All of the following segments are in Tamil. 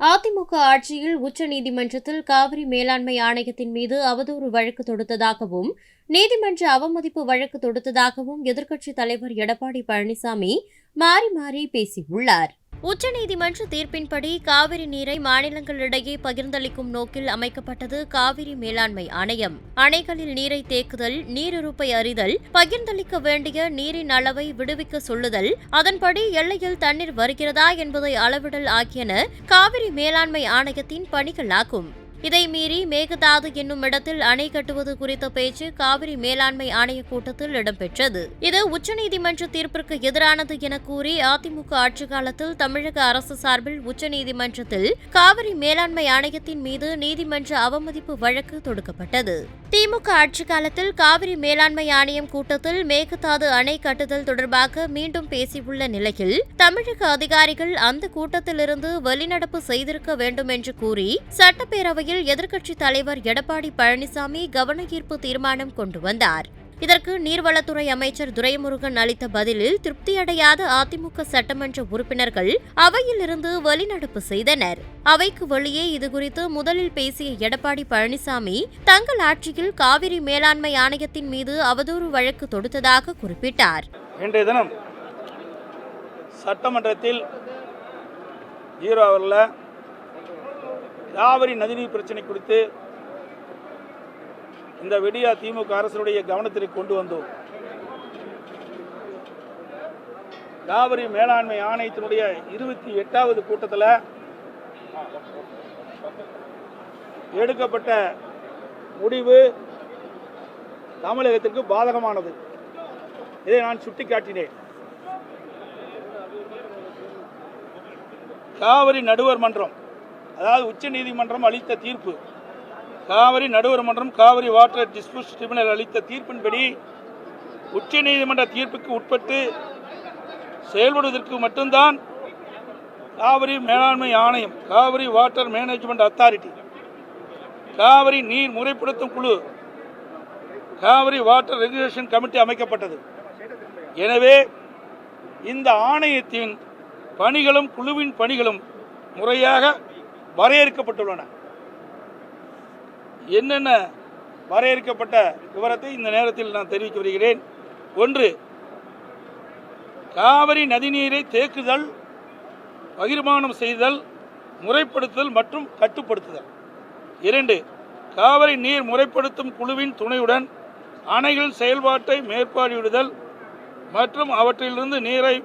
அதிமுக ஆட்சியில் உச்சநீதிமன்றத்தில் காவிரி மேலாண்மை ஆணையத்தின் மீது அவதூறு வழக்கு தொடுத்ததாகவும் நீதிமன்ற அவமதிப்பு வழக்கு தொடுத்ததாகவும் எதிர்க்கட்சித் தலைவர் எடப்பாடி பழனிசாமி மாறி மாறி பேசியுள்ளார். உச்சநீதிமன்ற தீர்ப்பின்படி காவிரி நீரை மாநிலங்களிடையே பகிர்ந்தளிக்கும் நோக்கில் அமைக்கப்பட்டது காவிரி மேலாண்மை ஆணையம். அணைகளில் நீரை தேக்குதல் நீரிருப்பை அறிதல் பகிர்ந்தளிக்க வேண்டிய நீரின் அளவை விடுவிக்க சொல்லுதல் அதன்படி எல்லையில் தண்ணீர் வருகிறதா என்பதை அளவிடல் ஆகியன காவிரி மேலாண்மை ஆணையத்தின் பணிகளாகும். இதை மீறி மேகதாது என்னும் இடத்தில் அணை கட்டுவது குறித்த பேச்சு காவிரி மேலாண்மை ஆணைய கூட்டத்தில் இடம்பெற்றது. இது உச்சநீதிமன்ற தீர்ப்பிற்கு எதிரானது என கூறி அதிமுக ஆட்சி காலத்தில் தமிழக அரசு சார்பில் உச்சநீதிமன்றத்தில் காவிரி மேலாண்மை ஆணையத்தின் மீது நீதிமன்ற அவமதிப்பு வழக்கு தொடுக்கப்பட்டது. திமுக ஆட்சி காலத்தில் காவிரி மேலாண்மை ஆணையம் கூட்டத்தில் மேகதாது அணை கட்டுதல் தொடர்பாக மீண்டும் பேசியுள்ள நிலையில் தமிழக அதிகாரிகள் அந்த கூட்டத்திலிருந்து வெளிநடப்பு செய்திருக்க வேண்டும் என்று கூறி சட்டப்பேரவை அவையில் எதிர்க்கட்சித் தலைவர் எடப்பாடி பழனிசாமி கவன ஈர்ப்பு தீர்மானம் கொண்டு வந்தார். இதற்கு நீர்வளத்துறை அமைச்சர் துரைமுருகன் அளித்த பதிலில் திருப்தியடையாத அதிமுக சட்டமன்ற உறுப்பினர்கள் அவையில் இருந்து வெளிநடப்பு செய்தனர். அவைக்கு வெளியே இதுகுறித்து முதலில் பேசிய எடப்பாடி பழனிசாமி தங்கள் ஆட்சியில் காவிரி மேலாண்மை ஆணையத்தின் மீது அவதூறு வழக்கு தொடுத்ததாக குறிப்பிட்டார். இன்றைய தினம் சட்டமன்றத்தில் ஜீரோ அவரில் காவிரி நதிநீர் பிரச்சனை குறித்து இந்த விடியா திமுக அரசுடைய கவனத்திற்கு கொண்டு வந்தோம். காவிரி மேலாண்மை ஆணையத்தினுடைய இருபத்தி எட்டாவது கூட்டத்தில் எடுக்கப்பட்ட முடிவு தமிழகத்திற்கு பாதகமானது. இதை நான் சுட்டிக்காட்டினேன். காவிரி நடுவர் மன்றம் அதாவது உச்ச நீதிமன்றம் அளித்த தீர்ப்பு. காவிரி நடுவர் மன்றம் காவிரி வாட்டர் டிஸ்பியூட் ட்ரிபியூனல் அளித்த தீர்ப்பின்படி உச்ச நீதிமன்ற தீர்ப்புக்கு உட்பட்டு செயல்படுவதற்கு மட்டும்தான் காவிரி மேலாண்மை ஆணையம் Kaveri water management authority Kaveri நீர் முறைப்படுத்தும் குழு காவிரி வாட்டர் ரெகுலேஷன் கமிட்டி அமைக்கப்பட்டது. எனவே இந்த ஆணையத்தின் பணிகளும் குழுவின் பணிகளும் முறையாக வரையறுக்கப்பட்டுள்ளன. என்னென்ன வரையறுக்கப்பட்ட விவரத்தை இந்த நேரத்தில் நான் தெரிவிக்க வருகிறேன் ஒன்று காவிரி நதிநீரை தேக்குதல் பகிர்மானம் செய்தல் முறைப்படுத்துதல் மற்றும் கட்டுப்படுத்துதல். இரண்டு காவிரி நீர் முறைப்படுத்தும் குழுவின் துணையுடன் அணைகள் செயல்பாட்டை மேற்பார்வையிடுதல் மற்றும் அவற்றிலிருந்து நீரை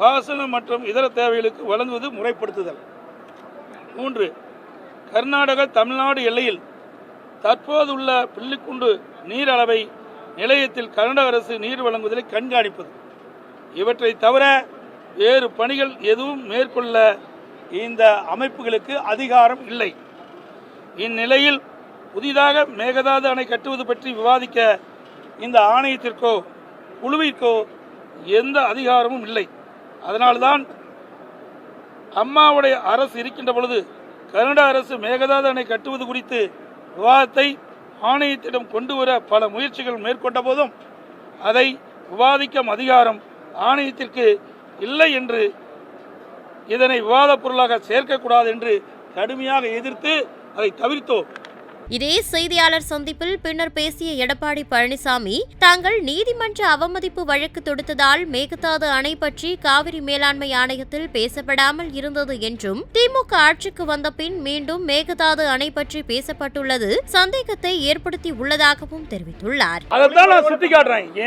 பாசனம் மற்றும் இதர தேவைகளுக்கு வழங்குவது முறைப்படுத்துதல். மூன்று கர்நாடக தமிழ்நாடு எல்லையில் தற்போது உள்ள பில்லிக்குண்டு நீர் அளவை நிலையத்தில் கர்நாடக அரசு நீர் வழங்குவதை கண்காணிப்பது. இவற்றை தவிர வேறு பணிகள் எதுவும் மேற்கொள்ள இந்த அமைப்புகளுக்கு அதிகாரம் இல்லை. இந்நிலையில் புதிதாக மேகதாது அணை கட்டுவது பற்றி விவாதிக்க இந்த ஆணையத்திற்கோ குழுவிற்கோ எந்த அதிகாரமும் இல்லை. அதனால்தான் அம்மாவுடைய அரசு இருக்கின்ற பொழுது கனடா அரசு மேகதாது அணை கட்டுவது குறித்து விவாதத்தை ஆணையத்திடம் கொண்டு வர பல முயற்சிகள் மேற்கொண்ட போதும் அதை விவாதிக்கும் அதிகாரம் ஆணையத்திற்கு இல்லை என்று இதனை விவாதப் பொருளாக சேர்க்கக்கூடாது என்று கடுமையாக எதிர்த்து அதை தவிர்த்தோம். இதே செய்தியாளர் சந்திப்பில் பின்னர் பேசிய எடப்பாடி பழனிசாமி தாங்கள் நீதிமன்ற அவமதிப்பு வழக்கு தொடுத்ததால் மேகதாது அணை பற்றி காவிரி மேலாண்மை ஆணையத்தில் பேசப்படாமல் இருந்தது என்றும் திமுக ஆட்சிக்கு வந்த பின் மீண்டும் மேகதாது அணை பற்றி பேசப்பட்டுள்ளது சந்தேகத்தை ஏற்படுத்தி உள்ளதாகவும் தெரிவித்துள்ளார்.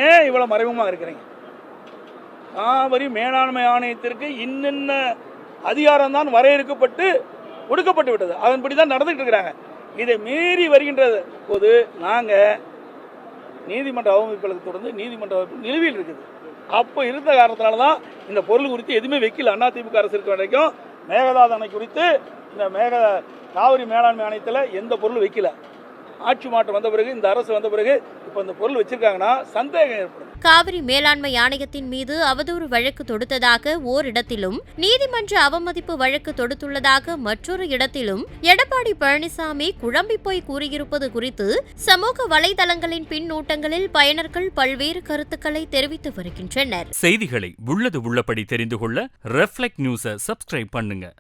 ஏன் இவ்வளவு மறைமுகமாக இருக்கிறீங்க? காவிரி மேலாண்மை ஆணையத்திற்கு இன்னென்ன அதிகாரம் தான் வரையறுக்கப்பட்டு கொடுக்கப்பட்டு விட்டது. அதன்படி தான் நடந்துட்டு இருக்கிறாங்க. இதை மீறி வருகின்ற போது நாங்கள் நீதிமன்ற அவமதிப்புகளுக்கு தொடர்ந்து நீதிமன்ற அவமதிப்பு நிலுவையில் இருக்குது. அப்போ இருந்த காரணத்தினால தான் இந்த பொருள் குறித்து எதுவுமே வைக்கல அண்ணா அரசு இருக்க வரைக்கும் மேகதாது அணை குறித்து இந்த மேக காவிரி மேலாண்மை ஆணையத்தில் எந்த பொருளும் வைக்கல. ஆட்சி மாற்றம் வந்த பிறகு இந்த அரசு வந்த பிறகு இப்போ இந்த பொருள் வச்சிருக்காங்கன்னா சந்தேகம் ஏற்படும். காவிரி மேலாண்மை ஆணையத்தின் மீது அவதூறு வழக்கு தொடுத்ததாக ஓரிடத்திலும் நீதிமன்ற அவமதிப்பு வழக்கு தொடுத்துள்ளதாக மற்றொரு இடத்திலும் எடப்பாடி பழனிசாமி குழம்பி போய் கூறியிருப்பது குறித்து சமூக வலைதளங்களின் பின்னூட்டங்களில் பயனர்கள் பல்வேறு கருத்துக்களை தெரிவித்து வருகின்றனர். செய்திகளை உள்ளது உள்ளபடி தெரிந்து கொள்ள ரெஃப்ளெக்ட் நியூஸை சப்ஸ்கிரைப் பண்ணுங்க.